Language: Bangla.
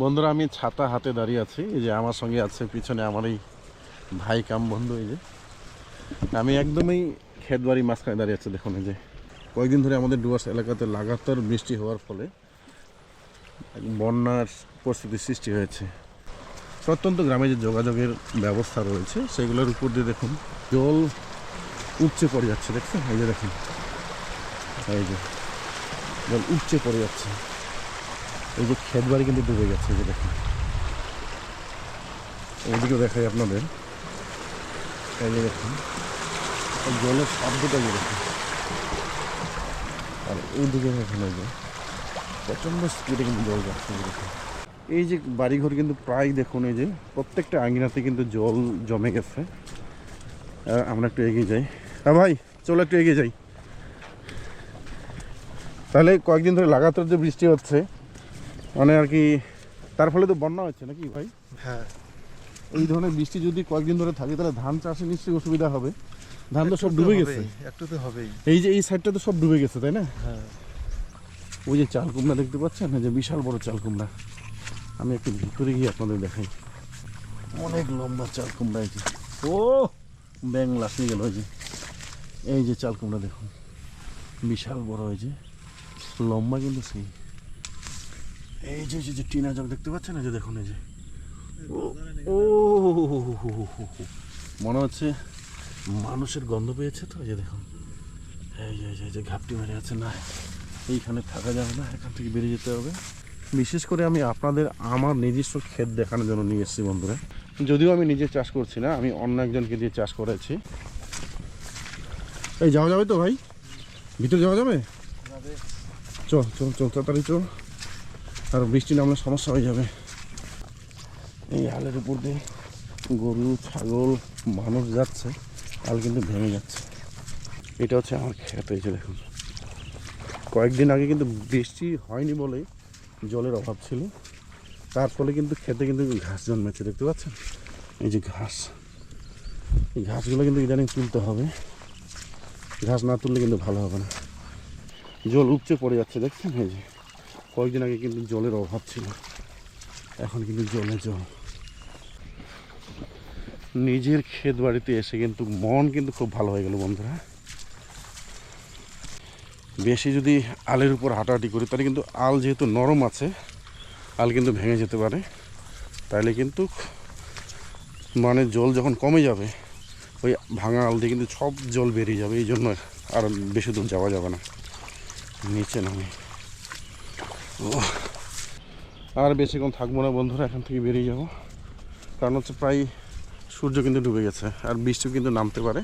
বন্ধুরা, আমি ছাতা হাতে দাঁড়িয়ে আছি। এই যে আমার সঙ্গে আছে, পিছনে আমার এই ভাই কাম বন্ধু, এই যে। আমি একদমই খেতবাড়ি মাঝখানে দাঁড়িয়ে আছি, দেখুন, এই যে। কয়েকদিন ধরে আমাদের ডুয়ার্স এলাকাতে লাগাতার বৃষ্টি হওয়ার ফলে বন্যার পরিস্থিতির সৃষ্টি হয়েছে। প্রত্যন্ত গ্রামে যে যোগাযোগের ব্যবস্থা রয়েছে, সেগুলোর উপর দিয়ে দেখুন, জল উপচে পড়ে যাচ্ছে, দেখছেন? এই যে দেখুন, এই যে, জল উপচে পড়ে যাচ্ছে। এই যে ক্ষেত বাড়ি কিন্তু ডুবে গেছে যে দেখুন। ওইদিকে দেখাই আপনাদের। এই যে দেখুন জলের শব্দটা যে দেখুন। আর এইদিকে দেখুন এই যে, প্রচণ্ড স্পিডে কিন্তু জল যাচ্ছে দেখুন। এই যে বাড়িঘর কিন্তু প্রায় দেখুন, এই যে প্রত্যেকটা আঙিনাতে কিন্তু জল জমে গেছে। আমরা একটু এগিয়ে যাই। হ্যাঁ ভাই, চলো একটু এগিয়ে যাই। তাহলে কয়েকদিন ধরে লাগাতার যে বৃষ্টি হচ্ছে মানে আর কি তার ফলে তো বন্যা হচ্ছে নাকি ভাই? হ্যাঁ। এই ধরনের বৃষ্টি যদি কয়েকদিন ধরে থাকে তাহলে ধান চাষে নিশ্চয়ই অসুবিধা হবে। ধান তো সব ডুবে গেছে। একটু তো হবেই। এই যে এই সাইডটা তো সব ডুবে গেছে তাই না? হ্যাঁ। ওই যে চাল কুমড়া দেখতে পাচ্ছেন? না যে বিশাল বড় চাল কুমড়া। আমি একটু ভিতরে গিয়ে আপনাদের দেখাই। অনেক লম্বা চাল কুমড়া এই ও ব্যাং লাফিয়ে গেল ওই যে। এই যে চাল কুমড়া দেখুন। বিশাল বড় হয়েছে লম্বা কিন্তু সেই। এই যে যে- টিনা জগ দেখতে পাচ্ছেন? এই যে দেখুন এই যে। ও-। মনে হচ্ছে মানুষের গন্ধ পেয়েছে তো? এই যে দেখুন। এই যে- এই যে ঘাপটি মেরে আছে না। এইখানে থাকা যাবে না এখান থেকে বেরিয়ে যেতে হবে। বিশেষ করে আমি আপনাদের আমার নিজস্ব ক্ষেত দেখানোর জন্য নিয়ে এসেছি বন্ধুরা। যদিও আমি নিজে চাষ করছি না আমি অন্য একজনকে দিয়ে চাষ করেছি এই যাওয়া যাবে তো ভাই? ভিতরে যাওয়া যাবে। চল চল চল তাড়াতাড়ি চল। আর বৃষ্টি নামলে সমস্যা হয়ে যাবে। এই আলের উপর দিয়ে গরু, ছাগল, মানুষ যাচ্ছে, আল কিন্তু ভেঙে যাচ্ছে। এটা হচ্ছে আমার এই যে দেখুন। কয়েকদিন আগে কিন্তু বৃষ্টি হয়নি বলে জলের অভাব ছিল। তার ফলে কিন্তু খেতে কিন্তু ঘাস জন্মেছে, দেখতে পাচ্ছেন? এই যে ঘাস। এই ঘাসগুলো কিন্তু ইদানিং তুলতে হবে। ঘাস না তুললে কিন্তু ভালো হবে না। জল উপচে পড়ে যাচ্ছে, দেখছেন? এই যে কয়েকদিন আগে কিন্তু জলের অভাব ছিল। এখন কিন্তু জলে জল। নিজের ক্ষেত বাড়িতে এসে কিন্তু মন কিন্তু খুব ভালো হয়ে গেল বন্ধুরা। বেশি যদি আলের উপর হাঁটাহাঁটি করি, তাহলে কিন্তু আল যেহেতু নরম আছে, আল কিন্তু ভেঙে যেতে পারে। তাইলে কিন্তু মানে জল যখন কমে যাবে, ওই ভাঙা আল দিয়ে কিন্তু সব জল বেরিয়ে যাবে, এই জন্য আর বেশি দূর যাওয়া যাবে না। নিচে নামে। ও আর বেশিক্ষণ থাকব না বন্ধুরা, এখান থেকে বেরিয়ে যাব। কারণ হচ্ছে প্রায় সূর্য কিন্তু ডুবে গেছে, আর বৃষ্টিও কিন্তু নামতে পারে।